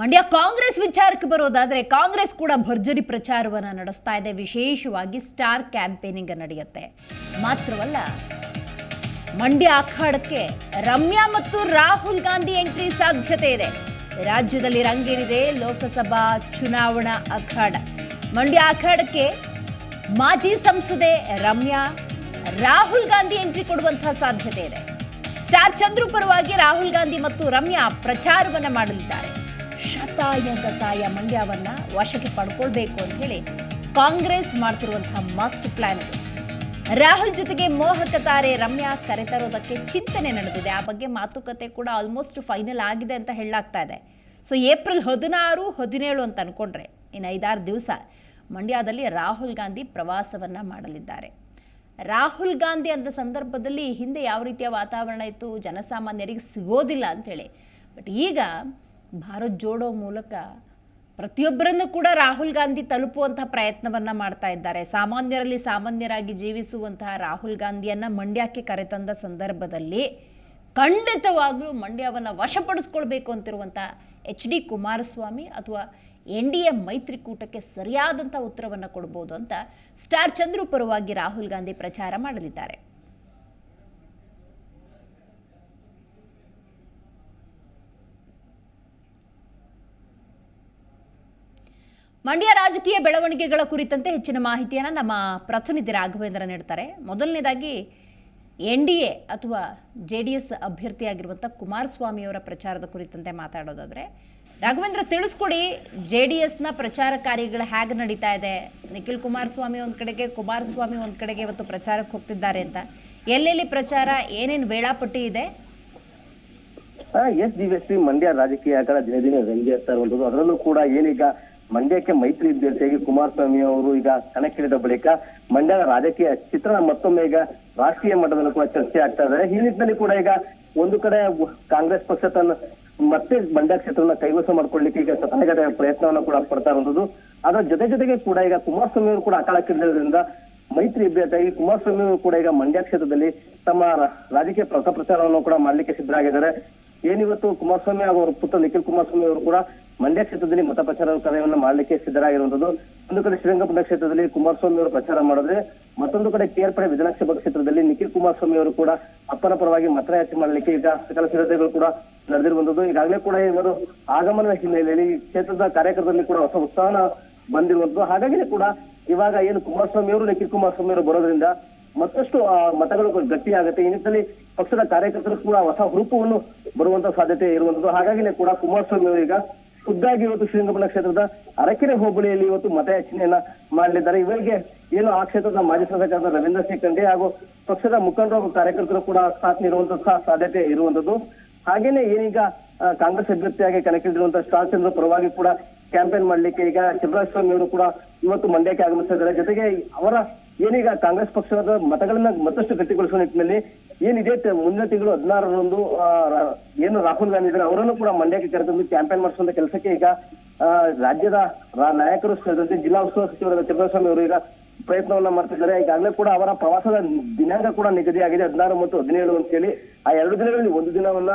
ಮಂಡ್ಯ ಕಾಂಗ್ರೆಸ್ ವಿಚಾರಕ್ಕೆ ಬರೋದಾದ್ರೆ ಕಾಂಗ್ರೆಸ್ ಕೂಡ ಭರ್ಜರಿ ಪ್ರಚಾರವನ್ನು ನಡೆಸ್ತಾ ಇದೆ. ವಿಶೇಷವಾಗಿ ಸ್ಟಾರ್ ಕ್ಯಾಂಪೇನಿಂಗ್ ನಡೆಯುತ್ತೆ. ಮಾತ್ರವಲ್ಲ, ಮಂಡ್ಯ ಅಖಾಡಕ್ಕೆ ರಮ್ಯಾ ಮತ್ತು ರಾಹುಲ್ ಗಾಂಧಿ ಎಂಟ್ರಿ ಸಾಧ್ಯತೆ ಇದೆ. ರಾಜ್ಯದಲ್ಲಿ ರಂಗೇರಿದೆ ಲೋಕಸಭಾ ಚುನಾವಣಾ ಅಖಾಡ. ಮಂಡ್ಯ ಅಖಾಡಕ್ಕೆ ಮಾಜಿ ಸಂಸದೆ ರಮ್ಯಾ, ರಾಹುಲ್ ಗಾಂಧಿ ಎಂಟ್ರಿ ಕೊಡುವಂತಹ ಸಾಧ್ಯತೆ ಇದೆ. ಸ್ಟಾರ್ ಚಂದ್ರು ಪರವಾಗಿ ರಾಹುಲ್ ಗಾಂಧಿ ಮತ್ತು ರಮ್ಯಾ ಪ್ರಚಾರವನ್ನು ಮಾಡಲಿದ್ದಾರೆ. ಶತಾಯ ತಾಯ ಮಂಡ್ಯವನ್ನ ವಶಕ್ಕೆ ಪಡ್ಕೊಳ್ಬೇಕು ಅಂತ ಹೇಳಿ ಕಾಂಗ್ರೆಸ್ ಮಾಡ್ತಿರುವಂತಹ ಮಸ್ಟ್ ಪ್ಲಾನ್ ಇದು ರಾಹುಲ್ ಜೊತೆಗೆ ಮೋಹಕ ತಾರೆ ರಮ್ಯಾ ಕರೆತರೋದಕ್ಕೆ ಚಿಂತನೆ ನಡೆದಿದೆ. ಆ ಬಗ್ಗೆ ಮಾತುಕತೆ ಕೂಡ ಆಲ್ಮೋಸ್ಟ್ ಫೈನಲ್ ಆಗಿದೆ ಅಂತ ಹೇಳಲಾಗ್ತಾ ಇದೆ. ಸೊ ಏಪ್ರಿಲ್ ಹದಿನಾರು, ಹದಿನೇಳು ಅಂತ ಅನ್ಕೊಂಡ್ರೆ ಇನ್ನು ಐದಾರು ದಿವಸ ಮಂಡ್ಯದಲ್ಲಿ ರಾಹುಲ್ ಗಾಂಧಿ ಪ್ರವಾಸವನ್ನ ಮಾಡಲಿದ್ದಾರೆ. ರಾಹುಲ್ ಗಾಂಧಿ ಅಂದ ಸಂದರ್ಭದಲ್ಲಿ ಹಿಂದೆ ಯಾವ ರೀತಿಯ ವಾತಾವರಣ ಇತ್ತು? ಜನಸಾಮಾನ್ಯರಿಗೆ ಸಿಗೋದಿಲ್ಲ ಅಂಥೇಳಿ ಬಟ್ ಈಗ ಭಾರತ್ ಜೋಡೋ ಮೂಲಕ ಪ್ರತಿಯೊಬ್ಬರನ್ನು ಕೂಡ ರಾಹುಲ್ ಗಾಂಧಿ ತಲುಪುವಂತಹ ಪ್ರಯತ್ನವನ್ನ ಮಾಡ್ತಾ ಇದ್ದಾರೆ. ಸಾಮಾನ್ಯರಲ್ಲಿ ಸಾಮಾನ್ಯರಾಗಿ ಜೀವಿಸುವಂತಹ ರಾಹುಲ್ ಗಾಂಧಿಯನ್ನ ಮಂಡ್ಯಕ್ಕೆ ಕರೆತಂದ ಸಂದರ್ಭದಲ್ಲಿ ಖಂಡಿತವಾಗಿಯೂ ಮಂಡ್ಯವನ್ನು ವಶಪಡಿಸ್ಕೊಳ್ಬೇಕು ಅಂತಿರುವಂಥ ಎಚ್ ಡಿ ಕುಮಾರಸ್ವಾಮಿ ಅಥವಾ ಎನ್ ಡಿ ಎ ಮೈತ್ರಿಕೂಟಕ್ಕೆ ಸರಿಯಾದಂಥ ಉತ್ತರವನ್ನು ಕೊಡ್ಬೋದು ಅಂತ ಸ್ಟಾರ್ ಚಂದ್ರು ಪರವಾಗಿ ರಾಹುಲ್ ಗಾಂಧಿ ಪ್ರಚಾರ ಮಾಡಲಿದ್ದಾರೆ. ಮಂಡ್ಯ ರಾಜಕೀಯ ಬೆಳವಣಿಗೆಗಳ ಕುರಿತಂತೆ ಹೆಚ್ಚಿನ ಮಾಹಿತಿಯನ್ನು ನಮ್ಮ ಪ್ರತಿನಿಧಿ ರಾಘವೇಂದ್ರ ನೀಡ್ತಾರೆ. ಮೊದಲನೇದಾಗಿ, ಎನ್ ಡಿ ಎ ಅಥವಾ ಜೆ ಡಿ ಎಸ್ ಅಭ್ಯರ್ಥಿಯಾಗಿರುವಂಥ ಕುಮಾರಸ್ವಾಮಿಯವರ ಪ್ರಚಾರದ ಕುರಿತಂತೆ ಮಾತಾಡೋದಾದರೆ, ರಾಘವೇಂದ್ರ ತಿಳಿಸ್ಕೊಡಿ, ಜೆ ಡಿ ಎಸ್ನ ಪ್ರಚಾರ ಕಾರ್ಯಗಳು ಹೇಗೆ ನಡೀತಾ ಇದೆ? ನಿಖಿಲ್ ಕುಮಾರಸ್ವಾಮಿ ಒಂದು ಕಡೆಗೆ, ಕುಮಾರಸ್ವಾಮಿ ಒಂದು ಕಡೆಗೆ ಇವತ್ತು ಪ್ರಚಾರಕ್ಕೆ ಹೋಗ್ತಿದ್ದಾರೆ ಅಂತ. ಎಲ್ಲೆಲ್ಲಿ ಪ್ರಚಾರ? ಏನೇನು ವೇಳಾಪಟ್ಟಿ ಇದೆ? ಎಸ್ ಡಿ ಮಂಡ್ಯ ರಾಜಕೀಯಗಳ ದಿನ ದಿನ ರಂಗೇರ್ತಾ ಇರುವಂಥದ್ದು ಅದರಲ್ಲೂ ಕೂಡ ಏನೀಗ ಮಂಡ್ಯಕ್ಕೆ ಮೈತ್ರಿ ಅಭ್ಯರ್ಥಿಯಾಗಿ ಕುಮಾರಸ್ವಾಮಿ ಅವರು ಈಗ ಕಣಕ್ಕಿಳಿದ ಬಳಿಕ ಮಂಡ್ಯದ ರಾಜಕೀಯ ಚಿತ್ರಣ ಮತ್ತೊಮ್ಮೆ ಈಗ ರಾಷ್ಟ್ರೀಯ ಮಟ್ಟದಲ್ಲಿ ಕೂಡ ಚರ್ಚೆ ಆಗ್ತಾ ಇದೆ. ಈ ನಿಟ್ಟಿನಲ್ಲಿ ಕೂಡ ಈಗ ಒಂದು ಕಡೆ ಕಾಂಗ್ರೆಸ್ ಪಕ್ಷ ತನ್ನ ಮತ್ತೆ ಮಂಡ್ಯ ಕ್ಷೇತ್ರವನ್ನ ಕೈವಸ ಮಾಡ್ಕೊಳ್ಳಿಕ್ಕೆ ಈಗ ಸತತಗದ ಪ್ರಯತ್ನವನ್ನ ಕೂಡ ಪಡ್ತಾ ಇರುವಂತದ್ದು. ಅದರ ಜೊತೆ ಜೊತೆಗೆ ಕೂಡ ಈಗ ಕುಮಾರಸ್ವಾಮಿ ಅವರು ಕೂಡ ಅಕಾಲಕ್ಕಿಳಿದ್ರಿಂದ ಮೈತ್ರಿ ಅಭ್ಯರ್ಥಿಯಾಗಿ ಕುಮಾರಸ್ವಾಮಿ ಅವರು ಕೂಡ ಈಗ ಮಂಡ್ಯ ಕ್ಷೇತ್ರದಲ್ಲಿ ತಮ್ಮ ರಾಜಕೀಯ ಪ್ರಚಾರವನ್ನು ಕೂಡ ಮಾಡ್ಲಿಕ್ಕೆ ಸಿದ್ಧರಾಗಿದ್ದಾರೆ. ಏನಿವತ್ತು ಕುಮಾರಸ್ವಾಮಿ ಹಾಗೂ ಅವರ ಪುತ್ರ ನಿಖಿಲ್ ಕುಮಾರಸ್ವಾಮಿ ಅವರು ಕೂಡ ಮಂಡ್ಯ ಕ್ಷೇತ್ರದಲ್ಲಿ ಮತ ಪ್ರಚಾರ ಕಾರ್ಯವನ್ನು ಮಾಡಲಿಕ್ಕೆ ಸಿದ್ಧರಾಗಿರುವಂತದ್ದು, ಒಂದು ಕಡೆ ಶ್ರೀರಂಗಪಟ್ಟಣ ಕ್ಷೇತ್ರದಲ್ಲಿ ಕುಮಾರಸ್ವಾಮಿ ಅವರು ಪ್ರಚಾರ ಮಾಡಿದ್ರೆ, ಮತ್ತೊಂದು ಕಡೆ ಕೇರ್ಪಡೆ ವಿಧಾನಸಭಾ ಕ್ಷೇತ್ರದಲ್ಲಿ ನಿಖಿಲ್ ಕುಮಾರಸ್ವಾಮಿ ಅವರು ಕೂಡ ಅಪ್ಪನ ಪರವಾಗಿ ಮತಯಾಚನೆ ಮಾಡಲಿಕ್ಕೆ ಈಗ ಸಕಲ ಸಿದ್ಧತೆಗಳು ಕೂಡ ನಡೆದಿರುವಂತದ್ದು. ಈಗಾಗಲೇ ಕೂಡ ಇವರು ಆಗಮನದ ಹಿನ್ನೆಲೆಯಲ್ಲಿ ಕ್ಷೇತ್ರದ ಕಾರ್ಯಕರ್ತರಲ್ಲಿ ಕೂಡ ಹೊಸ ಉತ್ಸಾಹ ಬಂದಿರುವಂತದ್ದು. ಹಾಗಾಗಿನೇ ಕೂಡ ಇವಾಗ ಏನು ಕುಮಾರಸ್ವಾಮಿ ಅವರು, ನಿಖಿಲ್ ಕುಮಾರಸ್ವಾಮಿ ಅವರು ಬರೋದ್ರಿಂದ ಮತ್ತಷ್ಟು ಮತಗಳು ಗಟ್ಟಿಯಾಗುತ್ತೆ. ಈ ನಿಟ್ಟಿನಲ್ಲಿ ಪಕ್ಷದ ಕಾರ್ಯಕರ್ತರು ಕೂಡ ಹೊಸ ಹುರುಪವನ್ನು ಬರುವಂತ ಸಾಧ್ಯತೆ ಇರುವಂತದ್ದು. ಹಾಗಾಗಿನೇ ಕೂಡ ಕುಮಾರಸ್ವಾಮಿ ಅವರು ಈಗ ಖುದ್ದಾಗಿ ಇವತ್ತು ಶ್ರೀರಂಗಪಟ್ಟಣ ಕ್ಷೇತ್ರದ ಅರಕೆರೆ ಹೋಬಳಿಯಲ್ಲಿ ಇವತ್ತು ಮತಯಾಚನೆಯನ್ನ ಮಾಡಲಿದ್ದಾರೆ. ಇವರಿಗೆ ಏನು ಆ ಕ್ಷೇತ್ರದ ಮಾಜಿ ಶಾಸಕರಾದ ರವೀಂದ್ರ ಸಿಂಗ್ ಹಾಗೂ ಪಕ್ಷದ ಮುಖಂಡರು ಹಾಗೂ ಕಾರ್ಯಕರ್ತರು ಕೂಡ ಸಾಥ್ ನೀಡುವಂತಹ ಸಾಧ್ಯತೆ ಇರುವಂತದ್ದು. ಹಾಗೇನೆ ಏನೀಗ ಕಾಂಗ್ರೆಸ್ ಅಭ್ಯರ್ಥಿಯಾಗಿ ಕಣಕ್ಕಿಳಿದಿರುವಂತಹ ಸ್ಟಾರ್ ಚಂದ್ರ ಪರವಾಗಿ ಕೂಡ ಕ್ಯಾಂಪೇನ್ ಮಾಡ್ಲಿಕ್ಕೆ ಈಗ ಶಿವರಾಜಸ್ವಾಮಿ ಅವರು ಕೂಡ ಇವತ್ತು ಮಂಡ್ಯಕ್ಕೆ ಆಗಮಿಸಿದ್ದಾರೆ ಜೊತೆಗೆ ಅವರ ಏನೀಗ ಕಾಂಗ್ರೆಸ್ ಪಕ್ಷದ ಮತಗಳನ್ನ ಮತ್ತಷ್ಟು ಗಟ್ಟಿಗೊಳಿಸುವ ನಿಟ್ಟಿನಲ್ಲಿ ಏನಿದೆ ಮುಂದಿನ ತಿಂಗಳು ಹದಿನಾರರಂದು ಏನು ರಾಹುಲ್ ಗಾಂಧಿ ಇದ್ದಾರೆ ಅವರನ್ನು ಕೂಡ ಮಂಡ್ಯಕ್ಕೆ ಕರೆತಂದು ಕ್ಯಾಂಪೇನ್ ಮಾಡಿಸುವಂತ ಕೆಲಸಕ್ಕೆ ಈಗ ರಾಜ್ಯದ ನಾಯಕರು ಸೇರಿದಂತೆ ಜಿಲ್ಲಾ ಉಸ್ತುವಾರಿ ಸಚಿವರಾದ ಅವರು ಈಗ ಪ್ರಯತ್ನವನ್ನ ಮಾಡ್ತಿದ್ದಾರೆ. ಈಗಾಗಲೇ ಕೂಡ ಅವರ ಪ್ರವಾಸದ ದಿನಾಂಕ ಕೂಡ ನಿಗದಿಯಾಗಿದೆ ಹದಿನಾರು ಮತ್ತು ಹದಿನೇಳು ಅಂತ ಹೇಳಿ ಆ ಎರಡು ದಿನಗಳಲ್ಲಿ ಒಂದು ದಿನವನ್ನ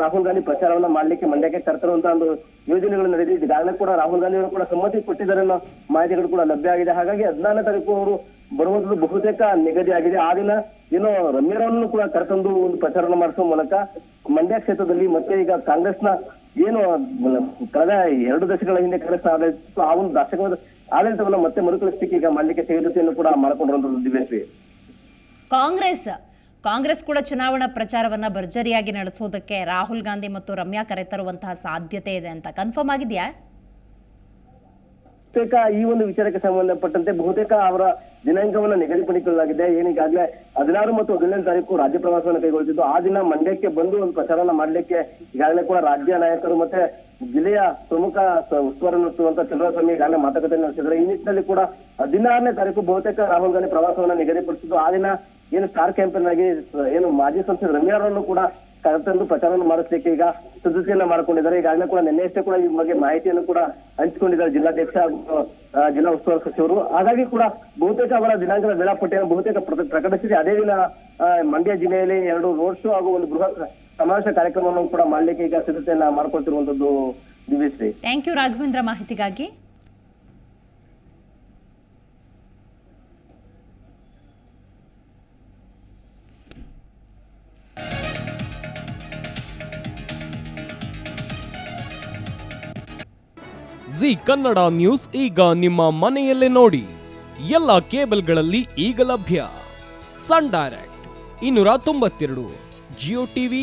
ರಾಹುಲ್ ಗಾಂಧಿ ಪ್ರಚಾರವನ್ನ ಮಾಡ್ಲಿಕ್ಕೆ ಮಂಡ್ಯಕ್ಕೆ ತರ್ತಿರುವಂತಹ ಒಂದು ಯೋಜನೆಗಳು ನಡೆದಿದೆ. ಈಗಾಗಲೇ ಕೂಡ ರಾಹುಲ್ ಗಾಂಧಿ ಅವರು ಕೂಡ ಸಮ್ಮತಿ ಕೊಟ್ಟಿದ್ದಾರೆ ಅನ್ನೋ ಮಾಹಿತಿಗಳು ಕೂಡ ಲಭ್ಯ ಆಗಿದೆ. ಹಾಗಾಗಿ ಹದಿನಾರನೇ ತಾರೀಕು ಅವರು ಬರುವಂತದ್ದು ಬಹುತೇಕ ನಿಗದಿ ಆಗಿದೆ. ಆ ದಿನ ಏನೋ ರಮ್ಯರನ್ನು ಕೂಡ ಕರೆತಂದು ಒಂದು ಪ್ರಚಾರವನ್ನು ಮಾಡಿಸುವ ಮೂಲಕ ಮಂಡ್ಯ ಕ್ಷೇತ್ರದಲ್ಲಿ ಮತ್ತೆ ಈಗ ಕಾಂಗ್ರೆಸ್ನ ಏನು, ಕಳೆದ ಎರಡು ದಶಕಗಳ ಹಿಂದೆ ಕಾಂಗ್ರೆಸ್ ಆಡಳಿತ ಆ ಒಂದು ದಶಕದ ಆಡಳಿತವನ್ನ ಮತ್ತೆ ಮರುಕಳಿಸಲಿಕ್ಕೆ ಈಗ ಮಾಡಲಿಕ್ಕೆ ಸಿದ್ಧತೆಯನ್ನು ಕೂಡ ಮಾಡಿಕೊಂಡಿರುವಂತಹ ದಿವ್ಯಶ್ರೀ. ಕಾಂಗ್ರೆಸ್. ಕಾಂಗ್ರೆಸ್ ಕೂಡ ಚುನಾವಣಾ ಪ್ರಚಾರವನ್ನ ಭರ್ಜರಿಯಾಗಿ ನಡೆಸೋದಕ್ಕೆ ರಾಹುಲ್ ಗಾಂಧಿ ಮತ್ತು ರಮ್ಯಾ ಕರೆತರುವಂತಹ ಸಾಧ್ಯತೆ ಇದೆ ಅಂತ ಕನ್ಫರ್ಮ್ ಆಗಿದೆಯಾ? ಬಹುತೇಕ ಈ ಒಂದು ವಿಚಾರಕ್ಕೆ ಸಂಬಂಧಪಟ್ಟಂತೆ ಬಹುತೇಕ ಅವರ ದಿನಾಂಕವನ್ನ ನಿಗದಿಪಡಿಸಲಾಗಿದೆ ಏನೀಗಾಗಲೇ ಹದಿನಾರು ಮತ್ತು ಹದಿನೇಳು ತಾರೀಕು ರಾಜ್ಯ ಪ್ರವಾಸವನ್ನು ಕೈಗೊಳ್ತಿದ್ದು ಆ ದಿನ ಮಂಡ್ಯಕ್ಕೆ ಬಂದು ಒಂದು ಪ್ರಚಾರನ ಮಾಡಲಿಕ್ಕೆ ಈಗಾಗಲೇ ಕೂಡ ರಾಜ್ಯ ನಾಯಕರು ಮತ್ತೆ ಜಿಲ್ಲೆಯ ಪ್ರಮುಖ ಸ- ಉಸ್ತುವಾರಿ ನಡೆಸುವಂತ ಚಂದ್ರಸ್ವಾಮಿ ಈಗಾಗಲೇ ಮಾತುಕತೆ ನಡೆಸಿದ್ರೆ, ಈ ನಿಟ್ಟಿನಲ್ಲಿ ಕೂಡ ಹದಿನಾರನೇ ತಾರೀಕು ಬಹುತೇಕ ರಾಹುಲ್ ಗಾಂಧಿ ಪ್ರವಾಸವನ್ನ ನಿಗದಿಪಡಿಸಿದ್ದು, ಆ ದಿನ ಏನು ಸ್ಟಾರ್ ಕ್ಯಾಂಪೇನ್ ಆಗಿ ಏನು ಮಾಜಿ ಸಂಸದ ರಮ್ಯಾರನ್ನು ಕೂಡ ಕರೆತಂದು ಪ್ರಚಾರವನ್ನು ಮಾಡಿಸ್ಲಿಕ್ಕೆ ಈಗ ಸಿದ್ಧತೆಯನ್ನ ಮಾಡ್ಕೊಂಡಿದ್ದಾರೆ. ಈಗಾಗಲೇ ಕೂಡ ನಿನ್ನೆಯಷ್ಟೇ ಕೂಡ ಈ ಬಗ್ಗೆ ಮಾಹಿತಿಯನ್ನು ಕೂಡ ಹಂಚಿಕೊಂಡಿದ್ದಾರೆ ಜಿಲ್ಲಾಧ್ಯಕ್ಷ ಜಿಲ್ಲಾ ಉಸ್ತುವಾರಿ ಸಚಿವರು. ಹಾಗಾಗಿ ಕೂಡ ಬಹುತೇಕ ಅವರ ದಿನಾಂಕದ ವೇಳಾಪಟ್ಟಿಯನ್ನು ಬಹುತೇಕ ಪ್ರ- ಪ್ರಕಟಿಸಿದೆ. ಅದೇ ದಿನ ಮಂಡ್ಯ ಜಿಲ್ಲೆಯಲ್ಲಿ ಎರಡು ರೋಡ್ ಶೋ ಹಾಗೂ ಒಂದು ಬೃಹತ್ ಸಮಾವೇಶ ಕಾರ್ಯಕ್ರಮವನ್ನು ಕೂಡ ಮಾಡ್ಲಿಕ್ಕೆ ಈಗ ಸಿದ್ಧತೆಯನ್ನ ಮಾಡ್ಕೊಳ್ತಿರುವಂತದ್ದು ದಿವ್ಯಶ್ರೀ. ಥ್ಯಾಂಕ್ ಯು ರಾಘವೇಂದ್ರ ಮಾಹಿತಿಗಾಗಿ. ಜಿ ಕನ್ನಡ ನ್ಯೂಸ್ ಈಗ ನಿಮ್ಮ ಮನೆಯಲ್ಲೇ ನೋಡಿ. ಎಲ್ಲ ಕೇಬಲ್ಗಳಲ್ಲಿ ಈಗ ಲಭ್ಯ. ಸನ್ ಡೈರೆಕ್ಟ್ ಇನ್ನೂರ ತೊಂಬತ್ತೆರಡು ಜಿಯೋ ಟಿವಿ